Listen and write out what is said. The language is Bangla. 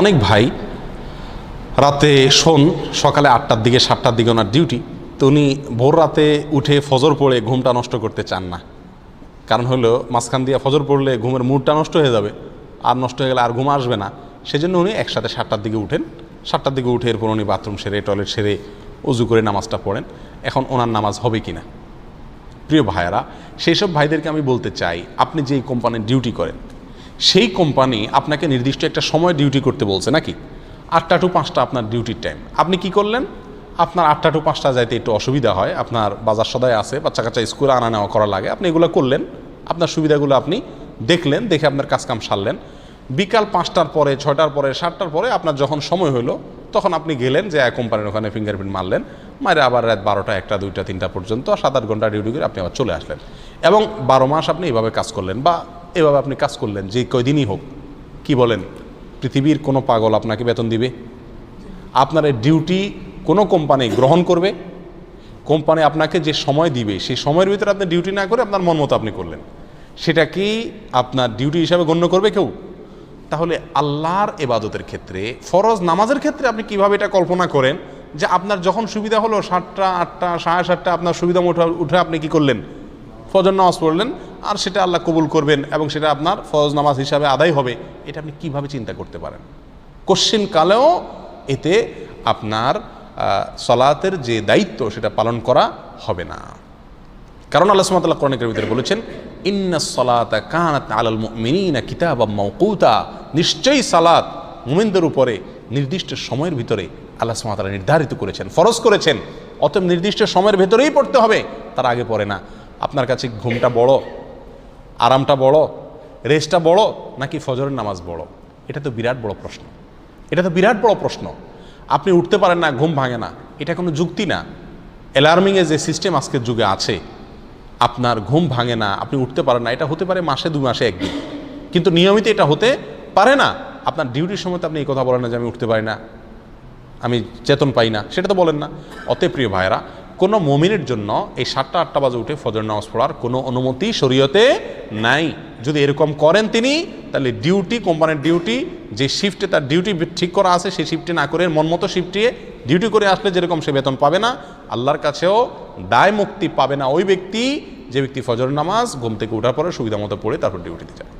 অনেক ভাই রাতে শোন, সকালে আটটার দিকে, সাতটার দিকে ওনার ডিউটি তো উনি ভোর রাতে উঠে ফজর পড়ে ঘুমটা নষ্ট করতে চান না। কারণ হলো মাঝখান দিয়ে ফজর পড়লে ঘুমের মুডটা নষ্ট হয়ে যাবে, আর নষ্ট হয়ে গেলে আর ঘুম আসবে না। সেজন্য উনি একসাথে সাতটার দিকে উঠেন। সাতটার দিকে উঠে এরপর উনি বাথরুম সেরে টয়লেট সেরে উজু করে নামাজটা পড়েন। এখন ওনার নামাজ হবে কি না প্রিয় ভাইয়েরা, সেই সব ভাইদেরকে আমি বলতে চাই, আপনি যেই কোম্পানির ডিউটি করেন সেই কোম্পানি আপনাকে নির্দিষ্ট একটা সময় ডিউটি করতে বলছে নাকি? আটটা টু পাঁচটা আপনার ডিউটির টাইম আপনি কি করলেন? আপনার আটটা টু পাঁচটা যাইতে একটু অসুবিধা হয়, আপনার বাজার সদায় আছে বাচ্চা কাচ্চা স্কুলে আনা নেওয়া করা লাগে। আপনি এগুলো করলেন, আপনার সুবিধাগুলো আপনি দেখলেন, দেখে আপনার কাজকাম সারলেন। বিকাল পাঁচটার পরে, ছয়টার পরে, সাতটার পরে আপনার যখন সময় হলো তখন আপনি গেলেন যে এক কোম্পানির ওখানে ফিঙ্গারপ্রিন্ট মারলেন। মারে আবার রাত বারোটা, একটা, দুইটা, তিনটা পর্যন্ত সাত, আট ঘণ্টা ডিউটি করে আপনি আবার চলে আসলেন। এবং বারো মাস আপনি এইভাবে কাজ করলেন বা এভাবে আপনি কাজ করলেন, যে কয়দিনই হোক, কি বলেন? পৃথিবীর কোনো পাগল আপনাকে বেতন দিবে? আপনার ডিউটি কোনো কোম্পানি গ্রহণ করবে? কোম্পানি আপনাকে যে সময় দিবে, সেই সময়ের ভিতরে আপনি ডিউটি না করে আপনার মন মতো আপনি করলেন। সেটা কি আপনার ডিউটি হিসাবে গণ্য করবে কেউ? তাহলে আল্লাহর এবাদতের ক্ষেত্রে, ফরজ নামাজের ক্ষেত্রে আপনি কীভাবে এটা কল্পনা করেন? যে আপনার যখন সুবিধা হলো সাতটা, আটটা, সাড়ে সাতটা আপনার সুবিধা মতো উঠে আপনি কি করলেন? ফজর নামাজ পড়লেন আর সেটা আল্লাহ কবুল করবেন এবং সেটা আপনার ফরজ নামাজ হিসাবে আদায় হবে। এটা আপনি কীভাবে চিন্তা করতে পারেন? কোশ্চিন কালেও এতে আপনার সলাতের যে দায়িত্ব সেটা পালন করা হবে না। কারণ আল্লাহ সুমাতাল্লাহ কোরআনিকের ভিতরে বলেছেন, ইন্না সলাতা কানাত আলাল মুমিনিনা কিতাবা মাওকুতা। নিশ্চয়ই সালাত মুমিনদের উপরে নির্দিষ্ট সময়ের ভিতরে আল্লাহ সুমাতাল্লাহ নির্ধারিত করেছেন, ফরজ করেছেন। অতএব নির্দিষ্ট সময়ের ভেতরেই পড়তে হবে, তার আগে পড়ে না। আপনার কাছে ঘুমটা বড় আরামটা বড়, রেস্টটা বড়, নাকি ফজরের নামাজ বড়? এটা তো বিরাট বড় প্রশ্ন। এটা তো বিরাট বড় প্রশ্ন। আপনি উঠতে পারেন না, ঘুম ভাঙে না। এটা কোনো যুক্তি না। অ্যালার্মিংয়ে যে সিস্টেম আজকের যুগে আছে, আপনার ঘুম ভাঙে না, আপনি উঠতে পারেন না, এটা হতে পারে মাসে দু মাসে একদিন। কিন্তু নিয়মিত এটা হতে পারে না। আপনার ডিউটির সময় তো আপনি এই কথা বলেন না যে আমি উঠতে পারি না, আমি চেতন পাই না, সেটা তো বলেন না। অতএব প্রিয় ভাইরা কোনো মমিনের জন্য এই সাতটা, আটটা বাজে উঠে ফজর নামাজ পড়ার কোনো অনুমতি শরীয়তে নাই। যদি এরকম করেন তিনি, তাহলে ডিউটি কোম্পানির ডিউটি যে শিফটে তার ডিউটি ঠিক করা আছে সেই শিফটে না করে, মন মতো শিফটে ডিউটি করে আসলে যেরকম সে বেতন পাবে না, আল্লাহর কাছেও দায় মুক্তি পাবে না ওই ব্যক্তি, যে ব্যক্তি ফজর নামাজ ঘুম থেকে ওঠার পরে সুবিধা মতো পড়ে তারপর ডিউটিতে যায়।